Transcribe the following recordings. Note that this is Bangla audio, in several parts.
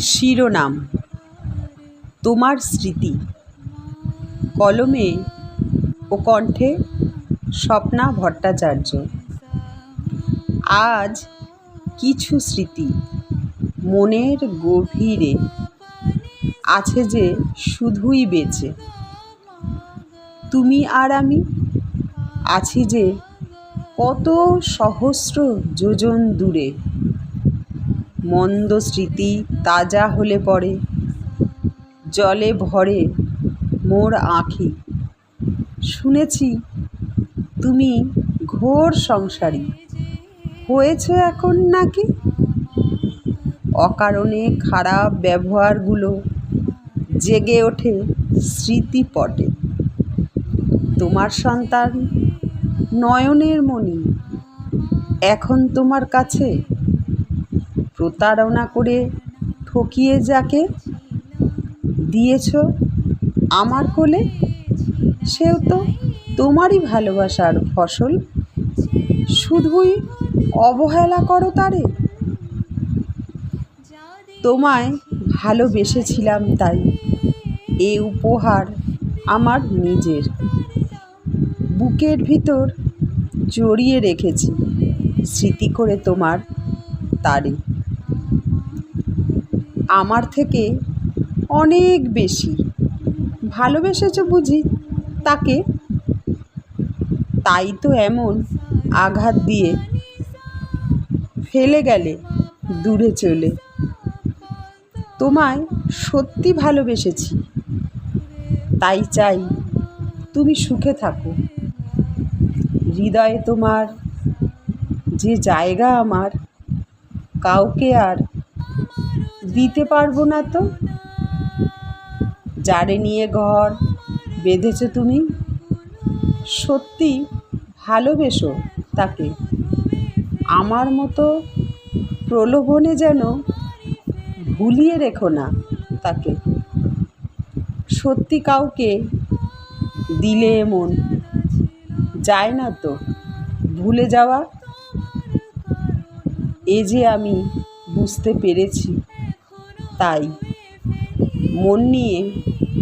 শিরোনাম। তোমার স্মৃতি। কলমে ও কণ্ঠে স্বপ্না ভট্টাচার্য। আজ কিছু স্মৃতি মনের গভীরে আছে যে শুধুই বেঁচে। তুমি আর আমি আছি যে কত সহস্র যোজন দূরে। মন্দ স্মৃতি তাজা হলে পরে, জলে ভরে মোর আঁখি। শুনেছি তুমি ঘোর সংসারী, হয়েছ এখন নাকি? অকারণে খারাপ ব্যবহারগুলো জেগে ওঠে স্মৃতিপটে। তোমার সন্তান নয়নের মণি, এখন তোমার কাছে? প্রতারণা করে ঠকিয়ে যাকে দিয়েছ আমার কোলে? সেও তো তোমারই ভালোবাসার ফসল। শুধুই অবহেলা করো তারে। তোমায় ভালোবেসেছিলাম তাই। এ উপহার আমার নিজের। বুকের ভিতর জড়িয়ে রেখেছি স্মৃতি করে তোমার তারে। আমার থেকে অনেক বেশি ভালোবেসেছ বুঝি তাকে? তাই তো এমন আঘাত দিয়ে ফেলে গেলে দূরে চলে। তোমায় সত্যি ভালোবেসেছি। তাই চাই তুমি সুখে থাকো। হৃদয়ে তোমার, যে জায়গা আমার, কাউকে আর দিতে পারব না তো? যারে নিয়ে ঘর বেঁধেছ তুমি? সত্যি ভালোবেসো তাকে। আমার মতো প্রলোভনে যেন ভুলিয়ে রেখো না তাকে। সত্যি কাউকে দিলে এমন যায় না তো। ভুলে যাওয়া, এ যে আমি বুঝতে পেরেছি, তাই মন নিয়ে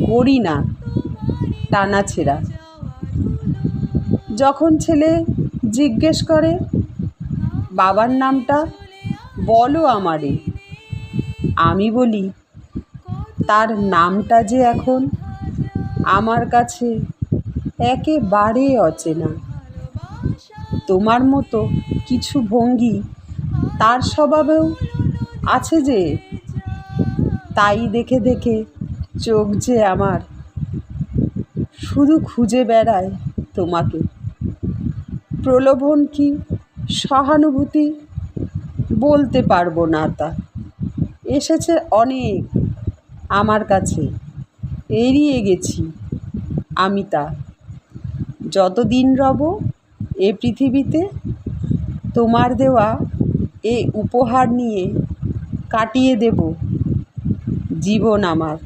করি না টানাছেঁড়া যখন ছেলে জিজ্ঞেস করে, বাবার নামটা বলো আমারে। আমি বলি, তার নামটা যে এখন আমার কাছে একেবারে অচেনা। তোমার মতো কিছু ভঙ্গি তার স্বভাবেও আছে যে, তাই দেখে দেখে চোখ যে আমার শুধু খুঁজে বেড়ায় তোমাকে। প্রলোভন কি সহানুভূতি বলতে পারব না তা। এসেছে অনেক আমার কাছে, এড়িয়ে গেছি আমি তা। যতদিন রব এ পৃথিবীতে, তোমার দেওয়া এ উপহার নিয়ে কাটিয়ে দেব জীবন আমার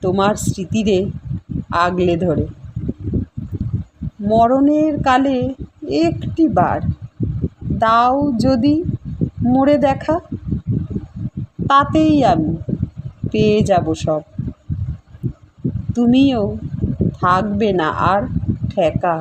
তোমার স্মৃতিরে আগলে ধরে। মরণের কালে একটি বার দাও যদি মরে দেখা, তাতেই আমি পেয়ে যাব সব। তুমিও থাকবে না আর ঠেকা